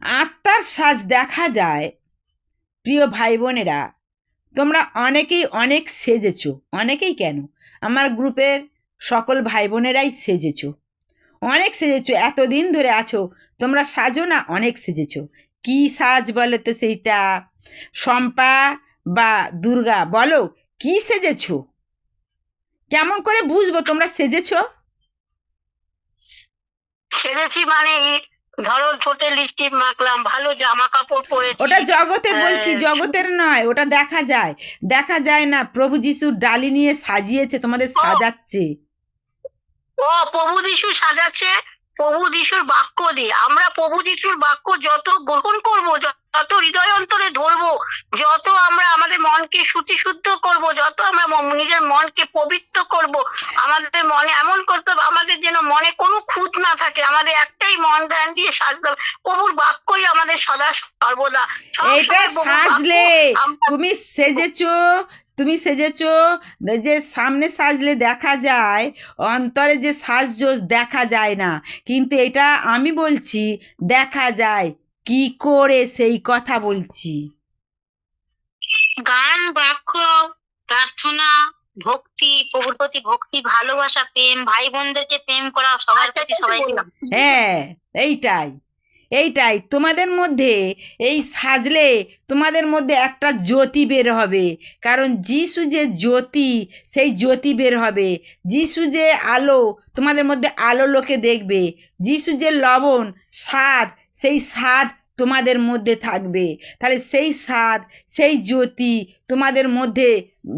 আত্মার সাজ দেখা যায়। প্রিয় ভাই বোনেরা তোমরা অনেকেই অনেক সেজেছ। অনেকেই কেন? আমার গ্রুপের সকল ভাই বোনেরাই সেজেছ। অনেক সেজেছ, এতদিন ধরে আছো, তোমরা সাজো না অনেক সেজেছ? কি সাজ বলো তো সেইটা? শম্পা বা দুর্গা, বলো, কি সেজেছ? কেমন করে বুঝব তোমরা সেজেছো? সেরেছি মানে ধরো ছোটে লিপস্টিক মাখলাম ভালো জামা কাপড় পরেছি। ওটা জগতে বলছি হ্যাঁ। জগতের নয় ওটা দেখা যায়। দেখা যায় না প্রভু যিশু ডালি নিয়ে সাজিয়েছে তোমাদের সাজাচ্ছে। ও প্রভু যিশু সাজাচ্ছে প্রভু যিশুর বাক্য দিয়ে। আমরা প্রভু যিশুর বাক্য যত গ্রহণ করব যত হৃদয় অন্তরে ধরবো যত আমরা আমাদের মনকে শুদ্ধি শুদ্ধ করব যত আমরা নিজের মনকে পবিত্র করব আমাদের মনে এমন করতে হবে আমাদের যেন মনে কোনো খুঁত না থাকে আমাদের একটাই মন ধ্যান দিয়ে সাজতে হবে প্রভুর বাক্যই আমাদের সদা সর্বদা। এটা সাজলে তুমি সেজেছো তুমি সেজেছ যে সামনে সাজলে দেখা যায় অন্তরে যে সাজছ দেখা যায় না। কিন্তু এটা আমি বলছি দেখা যায়। কি করে সেই কথা বলছি? গান বাক্য প্রার্থনা ভক্তি প্রভুর প্রতি ভক্তি ভালোবাসা প্রেম ভাই বোনদেরকে প্রেম করা সবার প্রতি সবাই হ্যাঁ এইটাই এইটাই। তোমাদের মধ্যে এই সাজলে তোমাদের মধ্যে একটা জ্যোতি বের হবে। কারণ যিশু যে জ্যোতি সেই জ্যোতি বের হবে। যিশু যে আলো তোমাদের মধ্যে আলো লোকে দেখবে। যিশু যে লবণ স্বাদ সেই স্বাদ তোমাদের মধ্যে থাকবে। তাহলে সেই স্বাদ, সেই জ্যোতি তোমাদের মধ্যে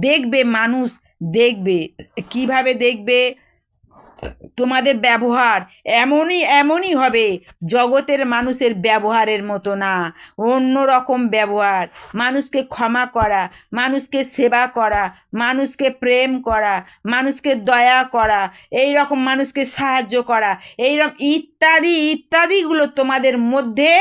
দেখবে, মানুষ দেখবে। কীভাবে দেখবে? তোমাদের ব্যবহার এমনই এমনই হবে। জগতের মানুষের ব্যবহারের মতো না। অন্য রকম ব্যবহার। মানুষকে ক্ষমা করা, মানুষকে সেবা করা, মানুষকে প্রেম করা, মানুষকে দয়া করা এই রকম মানুষকে সাহায্য করা এই রকম ইত্যাদি, ইত্যাদিগুলো তোমাদের মধ্যে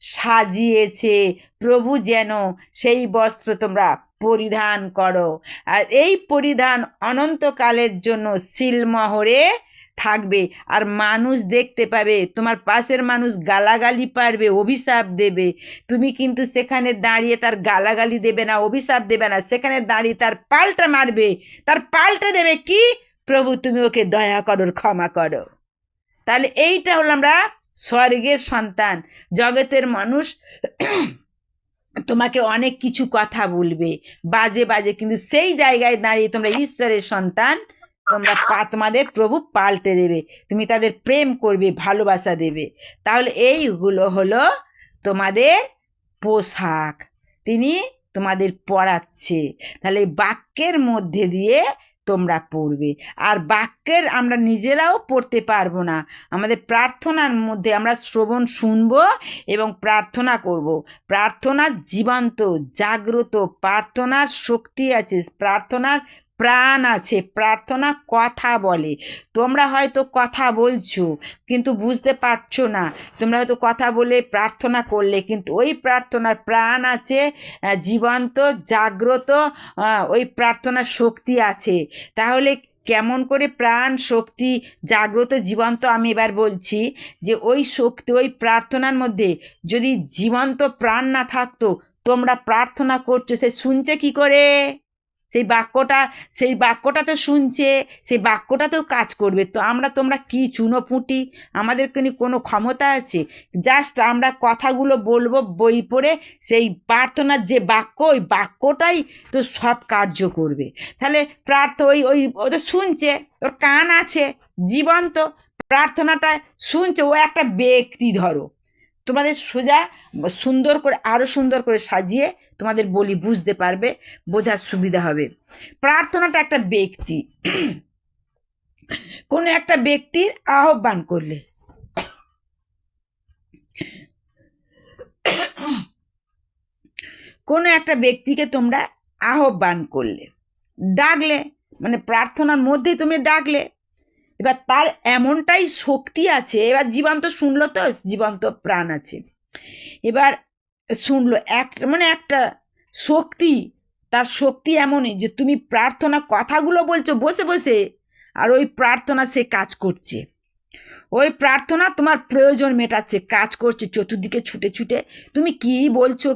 সাজিয়েছে। প্রভু যেন সেই বস্ত্র তোমরা পরিধান করো। আর এই পরিধান অনন্তকালের জন্য সিলমহরে থাকবে। আর মানুষ দেখতে পাবে, তোমার পাশের মানুষ গালাগালি পারবে, অভিশাপ দেবে। তুমি কিন্তু সেখানে দাঁড়িয়ে তার গালাগালি দেবে না, অভিশাপ দেবে না। সেখানে দাঁড়িয়ে তার পাল্টা মারবে। তার পাল্টা দেবে কি? প্রভু তুমি ওকে দয়া করো, ক্ষমা করো। তাহলে এইটা হলো আমরা স্বর্গের সন্তান, জগতের মানুষ তোমাকে অনেক কিছু কথা বলবে, বাজে বাজে, কিন্তু সেই জায়গায় দাঁড়িয়ে তোমরা ঈশ্বরের সন্তান, তোমরা পা, তোমাদের প্রভু পাল্টে দেবে, তুমি তাদের প্রেম করবে, ভালোবাসা দেবে। তাহলে এইগুলো হলো তোমাদের পোশাক। তিনি তোমাদের পড়াচ্ছে তাহলে বাক্যের মধ্যে দিয়ে তোমরা পড়বে আর বাক্যের আমরা নিজেরাও পড়তে পারব না আমাদের প্রার্থনার মধ্যে আমরা শ্রবণ শুনব এবং প্রার্থনা করব। প্রার্থনার জীবন্ত, জাগ্রত, প্রার্থনার শক্তি আছে, প্রার্থনার প্রাণ আছে, প্রার্থনা কথা বলে। তোমরা হয়তো কথা বলছো, কিন্তু বুঝতে পারছ না। তোমরা হয়তো কথা বলে প্রার্থনা করলে, কিন্তু ওই প্রার্থনার প্রাণ আছে জীবন্ত, জাগ্রত ওই প্রার্থনার শক্তি আছে। তাহলে কেমন করে প্রাণ, শক্তি, জাগ্রত, জীবন্ত আমি এবার বলছি যে ওই শক্তি, ওই প্রার্থনার মধ্যে যদি জীবন্ত প্রাণ না থাকতো, তোমরা প্রার্থনা করছ সে শুনছে কি করে? সেই বাক্যটা সেই বাক্যটা তো শুনছে, সেই বাক্যটা তো কাজ করবে। তো আমরা, তোমরা কি চুনো পুঁটি আমাদের কিন্তু কোনো ক্ষমতা আছে? জাস্ট আমরা কথাগুলো বলব, বই পড়ে সেই প্রার্থনার যে বাক্য, ওই বাক্যটাই তো সব কার্য করবে। তাহলে প্রার্থ, ওই ওই, ও তো শুনছে, ওর কান আছে, জীবন্ত প্রার্থনাটা শুনছে, ও একটা ব্যক্তি ধরো। তোমাদের সোজা, সুন্দর করে আরও সুন্দর করে সাজিয়ে তোমাদের বলি বুঝতে পারবে, বোঝার সুবিধা হবে। প্রার্থনাটা একটা ব্যক্তি। কোনো একটা ব্যক্তির আহ্বান করলে। কোনো একটা ব্যক্তিকে তোমরা আহ্বান করলে। ডাকলে মানে প্রার্থনার মধ্যেই তুমি ডাকলে এবার তার এমনটাই শক্তি আছে, এবার জীবন্ত শুনলো তো, জীবন্ত প্রাণ আছে। এবার শুনলো এক মানে একটা শক্তি, তার শক্তি এমনই যে তুমি প্রার্থনা, কথাগুলো বলছো, বসে বসে, আর ওই প্রার্থনা সে কাজ করছে। ওই প্রার্থনা তোমার প্রয়োজন মেটাচ্ছে, কাজ করছে, চতুর্দিকে ছুটে ছুটে। তুমি কি বলছো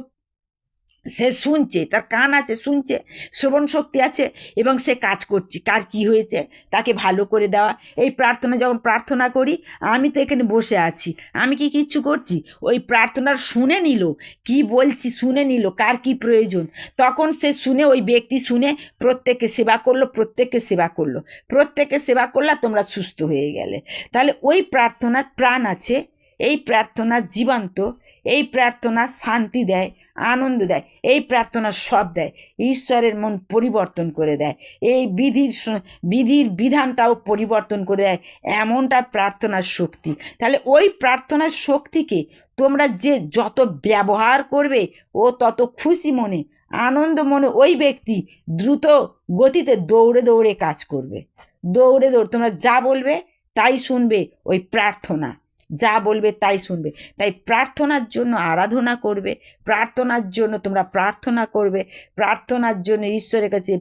সে শুনছে, তার কান আছে, শুনছে, শ্রবণ শক্তি আছে এবং সে কাজ করছে। কার কি হয়েছে? তাকে ভালো করে দেওয়া। এই প্রার্থনা যখন প্রার্থনা করি, আমি তো এখানে বসে আছি। আমি কি কিচ্ছু করছি? ওই প্রার্থনার শুনে নিল। কি বলছি শুনে নিল। কার কি প্রয়োজন? তখন সে শুনে, ওই ব্যক্তি শুনে প্রত্যেককে সেবা করল, প্রত্যেককে সেবা করল। প্রত্যেককে সেবা করলে তোমরা সুস্থ হয়ে গেলে। তাহলে ওই প্রার্থনার প্রাণ আছে, এই প্রার্থনা জীবন্ত। এই প্রার্থনা শান্তি দেয়, আনন্দ দেয়, এই প্রার্থনা সব দেয়, ঈশ্বরের মন পরিবর্তন করে দেয়, এই বিধির বিধির বিধানটাও পরিবর্তন করে দেয়, এমনটা প্রার্থনার শক্তি। তাহলে ওই প্রার্থনার শক্তিকে তোমরা যে যত ব্যবহার করবে, ও তত খুশি মনে, আনন্দ মনে ওই ব্যক্তি দ্রুত গতিতে দৌড়ে দৌড়ে কাজ করবে। দৌড়ে দৌড় তোমরা যা বলবে, তাই শুনবে ওই প্রার্থনা। যা বলবে তাই শুনবে। তাই প্রার্থনার জন্য আরাধনা করবে, প্রার্থনার জন্য তোমরা প্রার্থনা করবে, প্রার্থনার জন্য ঈশ্বরের কাছে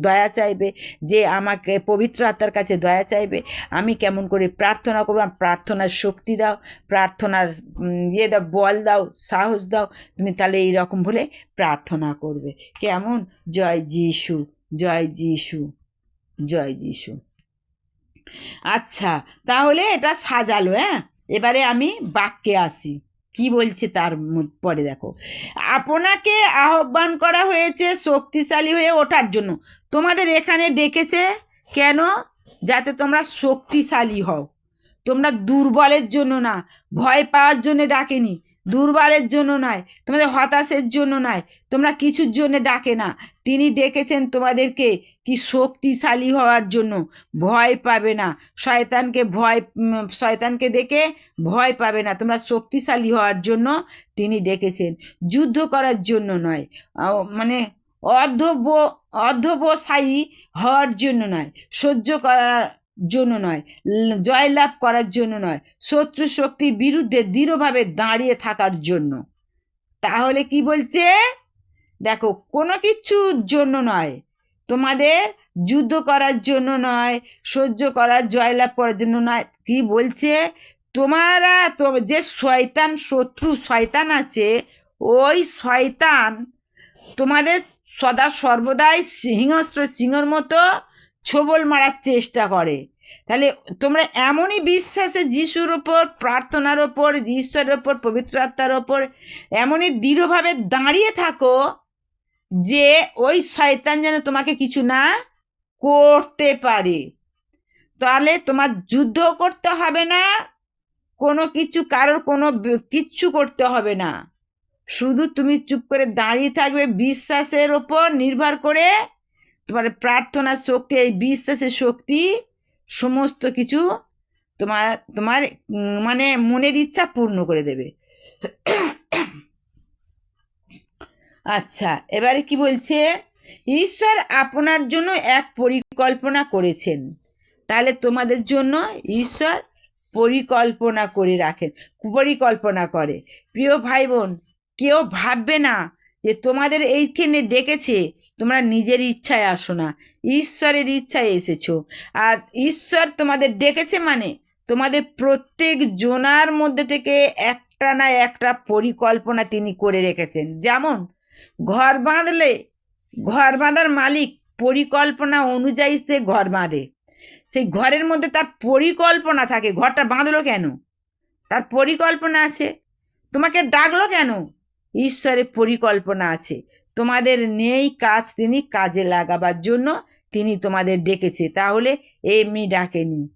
দয়া চাইবে, যে আমাকে পবিত্র আত্মার কাছে দয়া চাইবে। আমি কেমন করে প্রার্থনা করব? প্রার্থনার শক্তি দাও, প্রার্থনার ইয়ে দাও, বল দাও, সাহস দাও, তুমি তাহলে এইরকম বলে প্রার্থনা করবে। কেমন? জয় যিশু জয় যিশু জয় যিশু। আচ্ছা তাহলে এটা সাজালো হ্যাঁ? এবারে আমি বাক্যে আসি। কি বলছে তার পরে দেখো। আপনাকে আহ্বান করা হয়েছে শক্তিশালী হয়ে ওঠার জন্য। তোমাদের এখানে ডেকেছে কেন? যাতে তোমরা শক্তিশালী হও। তোমরা দুর্বলের জন্য না, ভয় পাওয়ার জন্য ডাকেনি। দুর্বলের জন্য নয়, তোমাদের হতাশের জন্য নয়। তোমরা কিছুর জন্য ডাকে না। তিনি ডেকেছেন তোমাদেরকে কি শক্তিশালী হওয়ার জন্য। ভয় পাবে না। শয়তানকে ভয় শয়তানকে দেখে ভয় পাবে না। তোমরা শক্তিশালী হওয়ার জন্য তিনি ডেকেছেন। যুদ্ধ করার জন্য নয়। মানে অর্ধব, অর্ধবসায়ী হওয়ার জন্য নয়। সহ্য করার জন্য নয়। জয়লাভ করার জন্য নয়। শত্রু শক্তির বিরুদ্ধে দৃঢ়ভাবে দাঁড়িয়ে থাকার জন্য। তাহলে কি বলছে? দেখো, কোনো কিছুর জন্য নয়। তোমাদের যুদ্ধ করার জন্য নয়, সহ্য করার, জয়লাভ করার জন্য নয়। কি বলছে? তোমারা তো যে শয়তান শত্রু শয়তান আছে, ওই শয়তান তোমাদের সদা সর্বদাই সিংহস্ত্র সিংহর মতো ছোবল মারার চেষ্টা করে। তাহলে তোমরা এমনই বিশ্বাসে যিশুর ওপর প্রার্থনার ওপর ঈশ্বরের ওপর পবিত্র আত্মার ওপর এমনই দৃঢ়ভাবে দাঁড়িয়ে থাকো যে ওই শয়তান যেন তোমাকে কিছু না করতে পারে। তাহলে তোমার যুদ্ধ করতে হবে না, কোনো কিছু কারোর কোনো কিচ্ছু করতে হবে না। শুধু তুমি চুপ করে দাঁড়িয়ে থাকবে বিশ্বাসের ওপর নির্ভর করে তোমার প্রার্থনা শক্তি, এই বিশ্বাসের শক্তি, সমস্ত কিছু তোমার তোমার মানে মনের ইচ্ছা পূর্ণ করে দেবে। আচ্ছা এবারে কি বলছে? ঈশ্বর আপনার জন্য এক পরিকল্পনা করেছেন। তাহলে তোমাদের জন্য ঈশ্বর পরিকল্পনা করে রাখেন, পরিকল্পনা করে। প্রিয় ভাই বোন কেউ ভাববে না যে তোমাদের এইখানে ডেকেছে, তোমরা নিজের ইচ্ছায় আসো না, ঈশ্বরের ইচ্ছায় এসেছ। আর ঈশ্বর তোমাদের ডেকেছে মানে তোমাদের প্রত্যেক জনার মধ্যে থেকে একটা না একটা পরিকল্পনা তিনি করে রেখেছেন। যেমন ঘর বাঁধলে, ঘর বাঁধার মালিক পরিকল্পনা অনুযায়ী সে ঘর বাঁধে। সেই ঘরের মধ্যে তার পরিকল্পনা থাকে, ঘরটা বাঁধলো কেন? তার পরিকল্পনা আছে। তোমাকে ডাকলো কেন? ঈশ্বরের পরিকল্পনা আছে। তোমাদের নেই কাজ তিনি কাজে লাগাবার জন্য তিনি তোমাদের ডেকেছে। তাহলে এমনি ডাকেনি।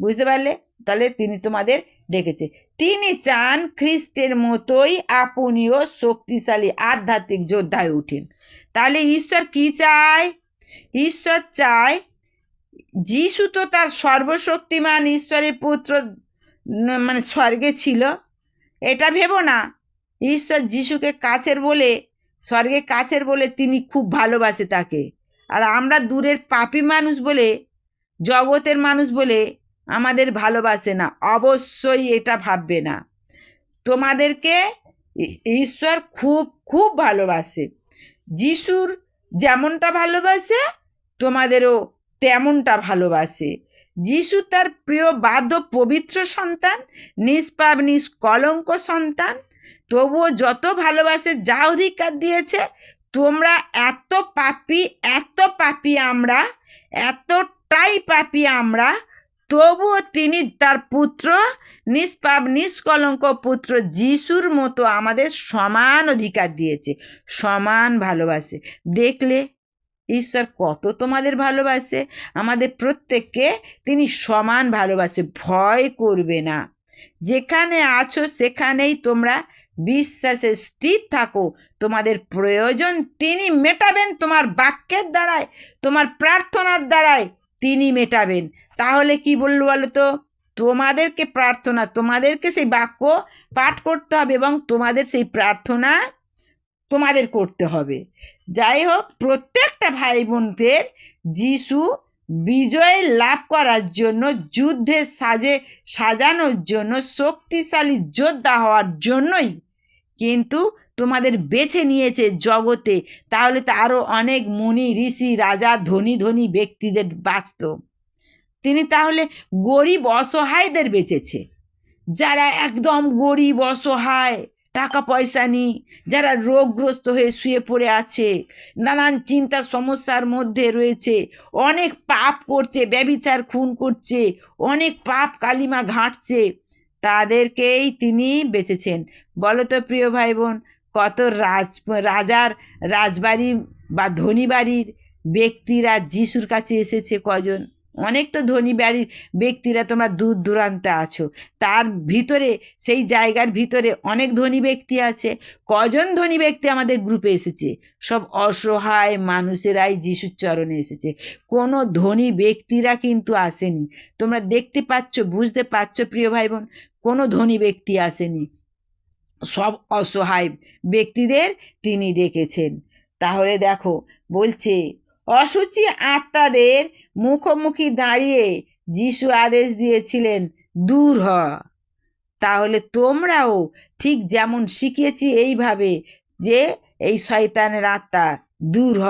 বুঝতে পারলে? তাহলে তিনি তোমাদের ডেকেছে। তিনি চান খ্রিস্টের মতোই আপনিও শক্তিশালী, আধ্যাত্মিক যোদ্ধায় উঠেন। তাহলে ঈশ্বর কি চায়? ঈশ্বর চায় যিশু তো তার সর্বশক্তিমান ঈশ্বরের পুত্র মানে স্বর্গে ছিল। এটা ভেবো না। ঈশ্বর যিশুকে কাছের বলে, স্বর্গে কাছের বলে তিনি খুব ভালোবাসে তাকে। আর আমরা দূরের পাপী মানুষ বলে, জগতের মানুষ বলে আমাদের ভালোবাসে না, অবশ্যই এটা ভাববে না। তোমাদেরকে ঈশ্বর খুব খুব ভালোবাসে। যিশুর যেমনটা ভালোবাসে, তোমাদেরও তেমনটা ভালোবাসে। যিশু তার প্রিয় বাধ্য পবিত্র সন্তান, নিষ্পাপ, নিষ্কলঙ্ক সন্তান। তবুও যত ভালোবাসে, যা অধিকার দিয়েছে, তোমরা এত পাপি এত পাপি আমরা, এতটাই পাপি আমরা তবুও তিনি তার পুত্র, নিষ্পাপ, নিষ্কলঙ্ক পুত্র যিশুর মতো আমাদের সমান অধিকার দিয়েছে, সমান ভালোবাসে। দেখলে, ঈশ্বর কত তোমাদের ভালোবাসে? আমাদের প্রত্যেককে তিনি সমান ভালোবাসে, ভয় করবে না। যেখানে আছো সেখানেই তোমরা বিশ্বাসে স্থির থাকো। তোমাদের প্রয়োজন তিনি মেটাবেন তোমার বাক্যের দ্বারায়, তোমার প্রার্থনার দ্বারায় তিনি মেটাবেন। তাহলে কি বলল বলো তো? তোমাদেরকে প্রার্থনা, তোমাদেরকে সেই বাক্য পাঠ করতে হবে এবং তোমাদের সেই প্রার্থনা তোমাদের করতে হবে। যাই হোক, প্রত্যেকটা ভাই বোনদের যিশু বিজয় লাভ করার জন্য যুদ্ধের সাজে সাজানোর জন্য, শক্তিশালী যোদ্ধা হওয়ার জন্যই কিন্তু তোমাদের বেছে নিয়েছে জগতে। তাহলে তো আরও অনেক মুনি, ঋষি, রাজা, ধনী ধনী ব্যক্তিদের বাঁচত। তিনি তাহলে গরিব অসহায়দের বেঁচেছে। যারা একদম গরিব, অসহায় টাকা পয়সা নেই, যারা রোগগ্রস্ত হয়ে শুয়ে পড়ে আছে, নানান চিন্তার সমস্যার মধ্যে রয়েছে, অনেক পাপ করছে ব্যবিচার খুন করছে, অনেক পাপ কালিমা ঘাঁটছে, তাদেরকেই তিনি বেঁচেছেন। বলো তো প্রিয় ভাই বোন কত রাজ, রাজার রাজবাড়ি বা ধনী বাড়ির ব্যক্তিরা যিশুর কাছে এসেছে কজন? অনেক তো ধনী বাড়ির ব্যক্তিরা তোমরা দূর দূরান্তে আছো। তার ভিতরে, সেই জায়গার ভিতরে অনেক ধনী ব্যক্তি আছে। কজন ধনী ব্যক্তি আমাদের গ্রুপে এসেছে? সব অসহায় মানুষেরাই যিশুর চরণে এসেছে। কোনো ধনী ব্যক্তিরা কিন্তু আসেনি। তোমরা দেখতে পাচ্ছ, বুঝতে পারছ প্রিয় ভাই বোন কোনো ধনী ব্যক্তি আসেনি। সব অসহায় ব্যক্তিদের তিনি ডেকেছেন। তাহলে দেখো, বলছে অসুচি আত্মাদের মুখোমুখি দাঁড়িয়ে যিশু আদেশ দিয়েছিলেন, দূর হ। তাহলে তোমরাও ঠিক যেমন শিখিয়েছি এইভাবে যে এই শয়তানের আত্মা দূর হ।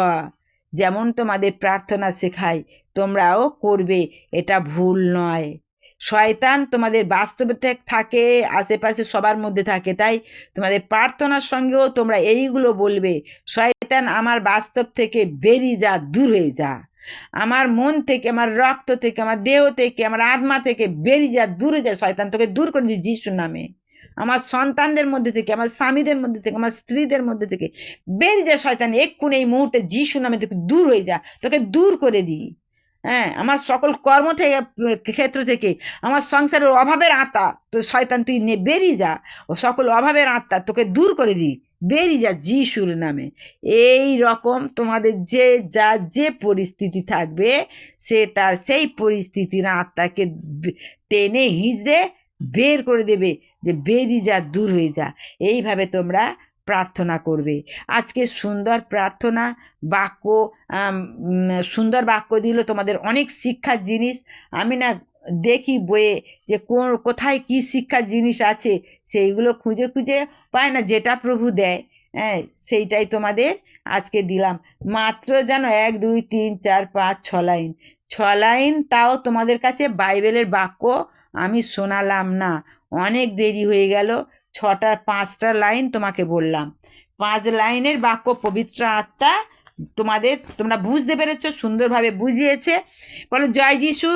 যেমন তোমাদের প্রার্থনা শেখায়, তোমরাও করবে, এটা ভুল নয়। শয়তান তোমাদের বাস্তবে থাক- আশেপাশে সবার মধ্যে থাকে। তাই তোমাদের প্রার্থনার সঙ্গেও তোমরা এইগুলো বলবে, শয়তান আমার বাস্তব থেকে বেরিয়ে যা, দূর হয়ে যা। আমার মন থেকে, আমার রক্ত থেকে, আমার দেহ থেকে, আমার আত্মা থেকে বেরিয়ে যা, দূরে যা, শয়তান। তোকে দূর করে দিই যিশুর নামে। আমার সন্তানদের মধ্যে থেকে, আমার স্বামীদের মধ্যে থেকে, আমার স্ত্রীদের মধ্যে থেকে বেরিয়ে যা, শয়তান। এক্ষুনি এই মুহূর্তে যিশু নামে তোকে দূর হয়ে যা, তোকে দূর করে দিই। হ্যাঁ আমার সকল কর্ম থেকে, ক্ষেত্র থেকে, আমার সংসারের অভাবের আত্মা, তো শয়তান তুই নে, বেরিয়ে যা। ও সকল অভাবের আত্মা তোকে দূর করে দিই। বেরিয়ে যা যিশুর নামে। এই রকম তোমাদের যে যা যে পরিস্থিতি থাকবে, সে তার সেই পরিস্থিতির আত্মাকে টেনে হিঁচড়ে বের করে দেবে যে বেরিয়ে যা, দূর হয়ে যা। এইভাবে তোমরা প্রার্থনা করবে। আজকে সুন্দর প্রার্থনা বাক্য সুন্দর বাক্য দিল তোমাদের অনেক শিক্ষার জিনিস। আমি না দেখি বইয়ে যে কোন, কোথায় কি শিক্ষার জিনিস আছে, সেইগুলো খুঁজে খুঁজে পায় না, যেটা প্রভু দেয় হ্যাঁ সেইটাই তোমাদের আজকে দিলাম। মাত্র যেন এক, দুই, তিন, চার, পাঁচ, ছ লাইন। ছ লাইন তাও তোমাদের কাছে বাইবেলের বাক্য আমি শোনালাম না। অনেক দেরি হয়ে গেল ছটা, পাঁচটা লাইন তোমাকে বললাম। পাঁচ লাইনের বাক্য পবিত্র আত্মা তোমাদের, তোমরা বুঝতে পেরেছ, সুন্দরভাবে বুঝিয়েছে। বলো, জয় যিশু